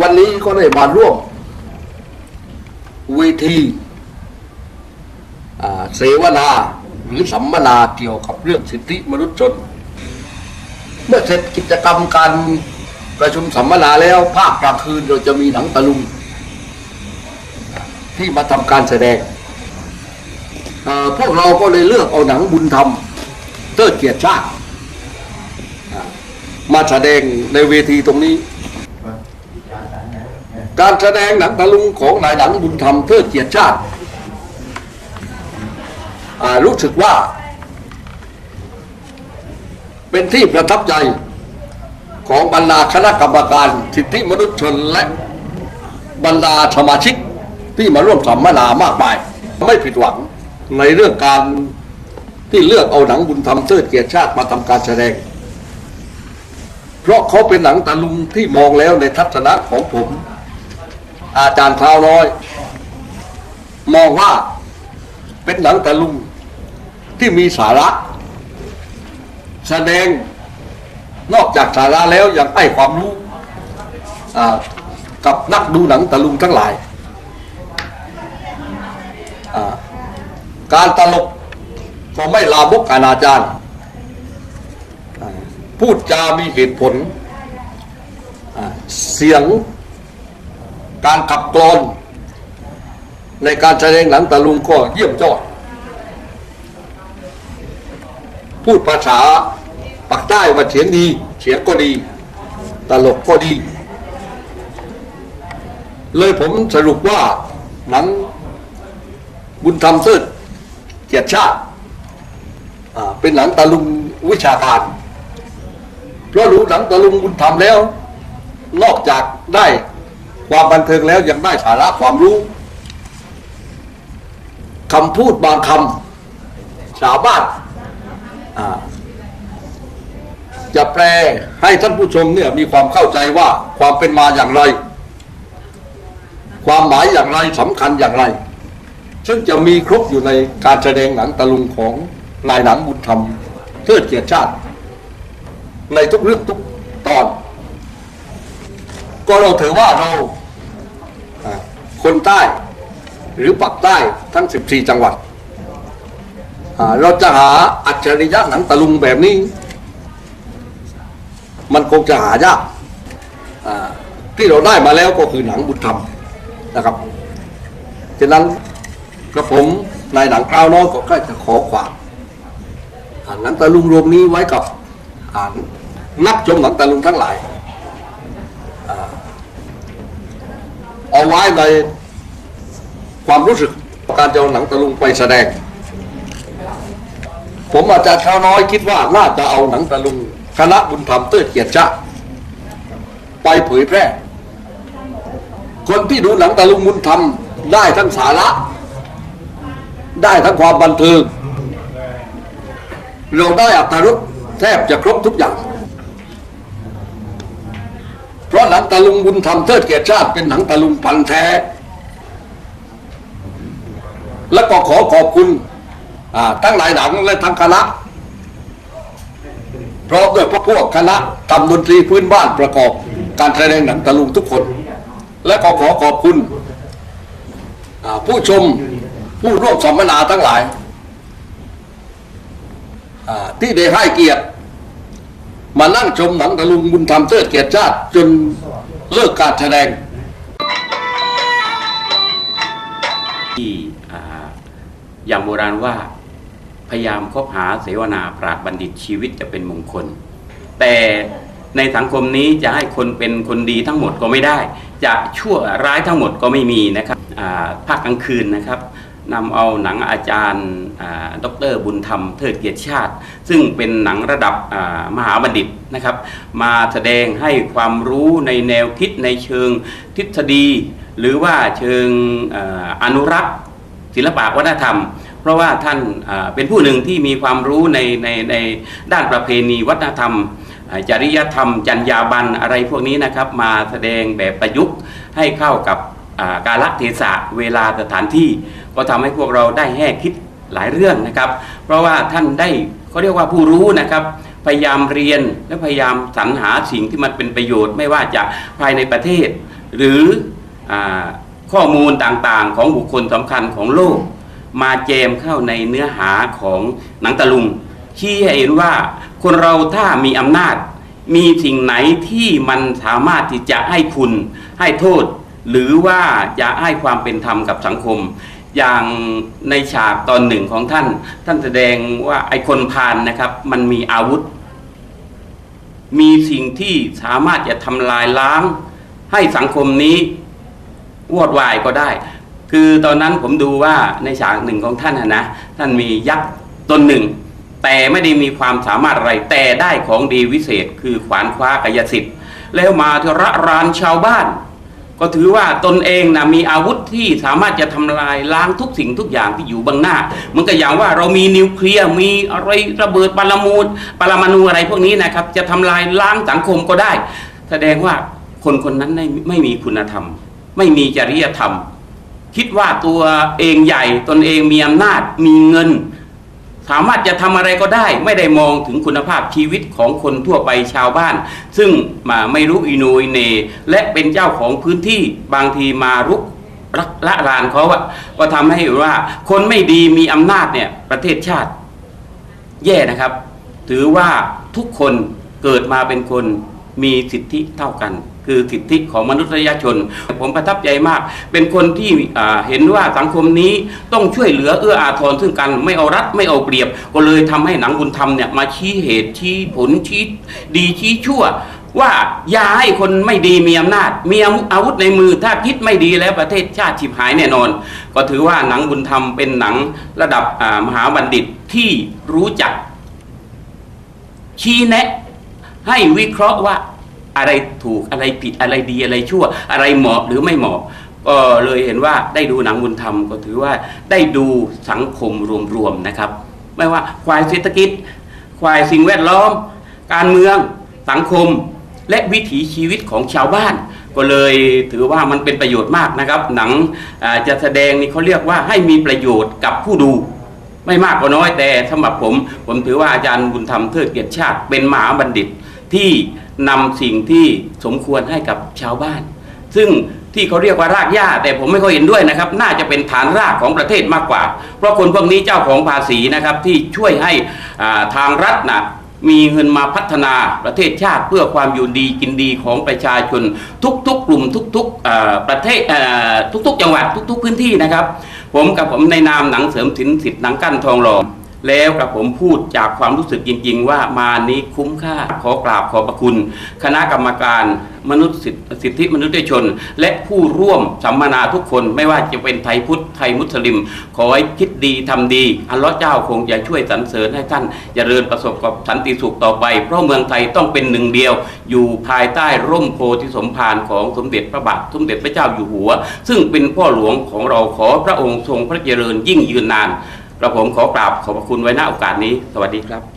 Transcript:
วันนี้ก็ได้มาร่วมเวทีเสวนาหรือสัมมนาเกี่ยวกับเรื่องสิทธิมนุษยชน เมื่อเสร็จกิจกรรมการประชุมสัมมนาแล้วภาคกลางคืนเราจะมีหนังตะลุง ที่มาทำการแสดงพวกเราก็เลยเลือกเอาหนังบุญธรรมเทิดเกียรติชาติมาแสดงในเวทีตรงนี้ การแสดงหนังตะลุงของนายหนังบุญธรรมเทิดเกียรติชาติรู้สึกว่า เป็นที่ประทับใจของบรรดาคณะกรรมการสิทธิมนุษยชนและบรรดาสมาชิกที่มาร่วมสัมมนามากมาย ไม่ผิดหวังในเรื่องการที่เลือกเอาหนังบุญธรรมเทิดเกียรติชาติมาทำการแสดง เพราะเขาเป็นหนังตะลุงที่มองแล้วในทัศนะของผม อาจารย์เท้าน้อย มองว่าเป็นหนังตะลุงที่มีสาระ แสดงนอกจากสาระแล้วยังให้ความรู้กับนักดูหนังตะลุงทั้งหลาย การตลกก็ไม่ลามกอนาจารอ่าพูดจามีเหตุผลเสียง การขับกลอน ในการแสดงหนังตะลุงก็เยี่ยมยอด พูดภาษาปักใต้ว่าเสียงดี เสียงก็ดี ตลกก็ดี เลยผมสรุปว่าหนังบุญธรรมเทิดเกียรติชาติเป็นหนังตะลุงวิชาการเพราะรู้หนังตะลุงบุญธรรมแล้ว นอกจากได้ ความบันเทิงแล้วยังได้สาระความรู้คำพูดบางคำสามารถอ่าจะแปลให้ท่านผู้ชมเนี่ยมีความเข้าใจว่าความเป็นมาอย่างไร ความหมายอย่างไรสำคัญอย่างไร ซึ่งจะมีครบอยู่ในการแสดงหนังตะลุงของนายหนังบุญธรรมเทิดเกียรติชาติ ในทุกเรื่องทุกตอน ก็เราถือว่าเรา คนใต้ หรือปักใต้ทั้ง 14 จังหวัด เราจะหาอัจฉริยะหนังตะลุงแบบนี้ มันคงจะหายากที่เราได้มาแล้วก็คือหนังบุญธรรมนะครับฉะนั้นกระผมนายหนังคราวน้อยก็ใกล้จะขอความหนังตะลุงรวมนี้ไว้กับนักชมหนังตะลุงทั้งหลายเอาไว้ใน ความรู้สึกการจะเอาหนังตะลุงไปแสดง ผมอาจารย์ข้าวน้อยคิดว่าน่าจะเอาหนังตะลุงคณะบุญธรรมเติดเกียรติชาไปเผยแพร่ คนที่ดูหนังตะลุงบุญธรรมได้ทั้งสาระ ได้ทั้งความบันเทิงเราได้อัตรสแทบจะครบทุกอย่าง เพราะหนังตะลุงบุญธรรมเทิดเกียรติชาติเป็นหนังตะลุงพันแท้ และก็ขอขอบคุณทั้งหลายหนังและทั้งคณะพร้อมด้วยพวกพวกคณะทำดนตรีพื้นบ้านประกอบการแสดงหนังตะลุงทุกคน และขอขอขอบคุณผู้ชมผู้ร่วมสัมมนาทั้งหลาย ที่ได้ให้เกียรติ มานั่งชมหนังตะลุงบุญธรรมเทิดเกียรติชาติจนเลิกการแสดงที่ อย่างโบราณว่า พยายามคบหาเสวนาปราดบัณฑิตชีวิตจะเป็นมงคล แต่ในสังคมนี้จะให้คนเป็นคนดีทั้งหมดก็ไม่ได้ จะชั่วร้ายทั้งหมดก็ไม่มีนะครับภาคกลางคืนนะครับนำเอาหนังอาจารย์อ่าดรบุญธรรมเทิดเกียรติชาติ ซึ่งเป็นหนังระดับมหาบัณฑิตนะครับ มาแสดงให้ความรู้ในแนวคิดในเชิงทฤษฎี หรือว่าเชิงออนุรักษ์ ศิลปะวัฒนธรรม เพราะว่าท่านเป็นผู้หนึ่งที่มีความรู้ในในในด้านประเพณีวัฒนธรรม จริยธรรม จรรยาบรรณอะไรพวกนี้นะครับ มาแสดงแบบประยุกต์ให้เข้ากับกาลเทศะเวลาสถานที่ ก็ทำให้พวกเราได้แง่คิดหลายเรื่องนะครับ เพราะว่าท่านได้เขาเรียกว่าผู้รู้นะครับพยายามเรียนและพยายามสรรหาสิ่งที่มันเป็นประโยชน์ ไม่ว่าจะภายในประเทศ หรืออ ข้อมูลต่างๆ ของบุคคลสำคัญของโลก มาแจมเข้าในเนื้อหาของหนังตะลุงชี้ให้เห็นว่าคนเราถ้ามีอำนาจ มีสิ่งไหนที่มันสามารถที่จะให้คุณให้โทษ หรือว่าจะให้ความเป็นธรรมกับสังคม อย่างในฉากตอนหนึ่งของท่าน ท่านแสดงว่าไอ้คนพานนะครับ มันมีอาวุธ มีสิ่งที่สามารถจะทำลายล้าง ให้สังคมนี้ วอดวายก็ได้ คือตอนนั้นผมดูว่าในฉากหนึ่งของท่านนะท่านมียักษ์ตนหนึ่ง แต่ไม่ได้มีความสามารถอะไรแต่ได้ของดีวิเศษ คือขวานคว้ากายสิทธิ์ แล้วมาทระรานชาวบ้าน ก็ถือว่าตนเองนะมีอาวุธที่สามารถจะทำลายล้างทุกสิ่งทุกอย่างที่อยู่บางหน้าเหมือนกับอย่างว่าเรามีนิวเคลียร์มีอะไรระเบิดปรมาณูปรมาณูอะไรพวกนี้นะครับ จะทำลายล้างสังคมก็ได้ แสดงว่าคนคนนั้นไม่ไม่มีคุณธรรม ไม่มีจริยธรรม คิดว่าตัวเองใหญ่ตนเองมีอำนาจมีเงิน สามารถจะทำอะไรก็ได้ ไม่ได้มองถึงคุณภาพชีวิตของคนทั่วไปชาวบ้าน ซึ่งมาไม่รู้อินูอิเน และเป็นเจ้าของพื้นที่บางทีมารุกรักละรานเขาอะก็ทำให้ว่า คนไม่ดีมีอำนาจเนี่ยประเทศชาติ แย่นะครับ ถือว่าทุกคนเกิดมาเป็นคนมีสิทธิเท่ากัน คือสิทธิของมนุษยชน ผมประทับใจมาก เป็นคนที่เห็นว่าสังคมนี้ต้องช่วยเหลือเอื้ออาทรซึ่งกันไม่เอารัดไม่เอาเปรียบ ก็เลยทำให้หนังบุญธรรมเนี่ยมาชี้เหตุชี้ผลชี้ดีชี้ชั่วว่าอย่าให้คนไม่ดีมีอำนาจ มีอาวุธในมือถ้าคิดไม่ดีแล้วประเทศชาติฉิบหายแน่นอน ก็ถือว่าหนังบุญธรรมเป็นหนังระดับมหาบัณฑิตที่รู้จักชี้แนะ ให้วิเคราะห์ว่า อะไรถูกอะไรผิดอะไรดีอะไรชั่ว อะไรเหมาะหรือไม่เหมาะก็เลยเห็นว่าได้ดูหนังบุญธรรมก็ถือว่าได้ดูสังคมรวมๆนะครับ ไม่ว่าควายเศรษฐกิจควายสิ่งแวดล้อม การเมืองสังคม และวิถีชีวิตของชาวบ้าน ก็เลยถือว่ามันเป็นประโยชน์มากนะครับ หนังจะแสดงนี่เขาเรียกว่าให้มีประโยชน์กับผู้ดูไม่มากก็น้อยแต่สำหรับผม ผมถือว่าอาจารย์บุญธรรมเทิดเกียรติชาติเป็นมหาบัณฑิต ที่นำสิ่งที่สมควรให้กับชาวบ้าน ซึ่งที่เขาเรียกว่ารากหญ้า แต่ผมไม่ค่อยเห็นด้วยนะครับ น่าจะเป็นฐานรากของประเทศมากกว่า เพราะคนพวกนี้เจ้าของภาษีนะครับที่ช่วยให้ทางรัฐนะมีเงินมาพัฒนาประเทศชาติเพื่อความอยู่ดีกินดีของประชาชน ทุกๆกลุ่มทุกๆประเทศทุกๆ จังหวัดทุก ๆ พื้นที่นะครับ ผมกับผมในนามหนังเสริมสินสิทธิ์หนังกั้นทองหล่อ แล้วกับผมพูดจากความรู้สึกจริง ๆ ว่ามานี้คุ้มค่าขอกราบขอบพระคุณ คณะกรรมการมนุษยสิทธิสิทธิมนุษยชน และผู้ร่วมสัมมนาทุกคนไม่ว่าจะเป็นไทยพุทธไทยมุสลิม ขอให้คิดดีทำดี อัลลอฮ์เจ้าคงจะช่วยสรรเสริญให้ท่านเจริญประสบกับสันติสุขต่อไป เพราะเมืองไทยต้องเป็นหนึ่งเดียว อยู่ภายใต้ร่มโพธิสมภารของสมเด็จพระบาทสมเด็จพระเจ้าอยู่หัว ซึ่งเป็นพ่อหลวงของเราขอพระองค์ทรงพระเจริญยิ่งยืนนาน กระผมขอกราบขอบพระคุณไว้ณโอกาสนี้ สวัสดีครับ